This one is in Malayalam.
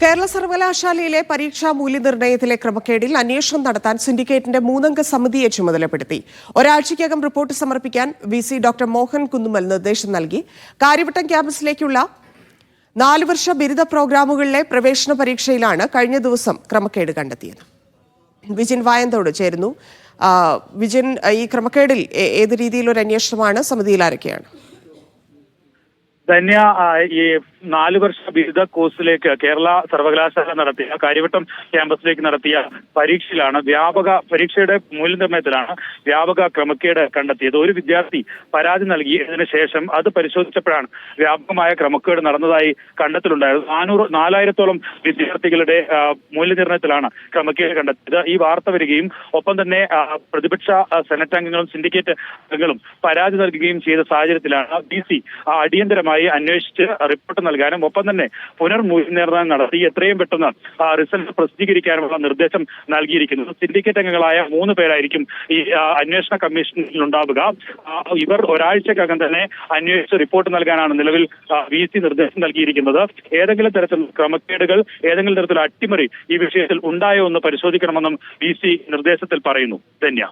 കേരള സർവകലാശാലയിലെ പരീക്ഷാ മൂല്യനിർണയത്തിലെ ക്രമക്കേടിൽ അന്വേഷണം നടത്താൻ സിൻഡിക്കേറ്റിന്റെ മൂന്നംഗ സമിതിയെ ചുമതലപ്പെടുത്തി. ഒരാഴ്ചയ്ക്കകം റിപ്പോർട്ട് സമർപ്പിക്കാൻ V C doctor Mohan Kunnumal നിർദ്ദേശം നൽകി. കാര്യവട്ടം ക്യാമ്പസിലേക്കുള്ള നാല് വർഷ ബിരുദ പ്രോഗ്രാമുകളിലെ പ്രവേശന പരീക്ഷയിലാണ് കഴിഞ്ഞ ദിവസം ക്രമക്കേട് കണ്ടെത്തിയത്. വിജിൻ വായന്തോട് ചേരുന്നു. വിജിൻ ഈ ക്രമക്കേടിൽ ഏത് രീതിയിലൊരു അന്വേഷണമാണ് സമിതിയിൽ ആരൊക്കെയാണ്? ധന്യ ഈ നാല് വർഷ ബിരുദ കോഴ്സിലേക്ക് കേരള സർവകലാശാല നടത്തിയ കാര്യവട്ടം ക്യാമ്പസിലേക്ക് നടത്തിയ പരീക്ഷയിലാണ് വ്യാപക പരീക്ഷയുടെ മൂല്യനിർണയത്തിലാണ് വ്യാപക ക്രമക്കേട് കണ്ടെത്തിയത്. ഒരു വിദ്യാർത്ഥി പരാതി നൽകിയതിനു ശേഷം അത് പരിശോധിച്ചപ്പോഴാണ് വ്യാപകമായ ക്രമക്കേട് നടന്നതായി കണ്ടെത്തലുണ്ടായത്. നാനൂറ് നാലായിരത്തോളം വിദ്യാർത്ഥികളുടെ മൂല്യനിർണയത്തിലാണ് ക്രമക്കേട് കണ്ടെത്തിയത്. ഈ വാർത്ത വരികയും ഒപ്പം തന്നെ പ്രതിപക്ഷ സെനറ്റ് അംഗങ്ങളും സിൻഡിക്കേറ്റ് അംഗങ്ങളും പരാതി നൽകുകയും ചെയ്ത സാഹചര്യത്തിലാണ് ബി സി അടിയന്തരമായി അന്വേഷിച്ച് റിപ്പോർട്ട് നൽകാനും ഒപ്പം തന്നെ പുനർമൂല്യനിർണയം നടത്തി എത്രയും പെട്ടെന്ന് റിസൾട്ട് പ്രസിദ്ധീകരിക്കാനുമുള്ള നിർദ്ദേശം നൽകിയിരിക്കുന്നത് സിൻഡിക്കേറ്റ് അംഗങ്ങളായ മൂന്ന് പേരായിരിക്കും ഈ അന്വേഷണ കമ്മീഷനിൽ ഉണ്ടാവുക. ഇവർ ഒരാഴ്ചക്കകം തന്നെ അന്വേഷിച്ച് റിപ്പോർട്ട് നൽകാനാണ് നിലവിൽ വി സി നിർദ്ദേശം നൽകിയിരിക്കുന്നത്. ഏതെങ്കിലും തരത്തിലുള്ള ക്രമക്കേടുകൾ ഏതെങ്കിലും തരത്തിൽ അട്ടിമറി ഈ വിഷയത്തിൽ ഉണ്ടായോ എന്ന് പരിശോധിക്കണമെന്നും വി സി നിർദ്ദേശത്തിൽ പറയുന്നു. ധന്യ.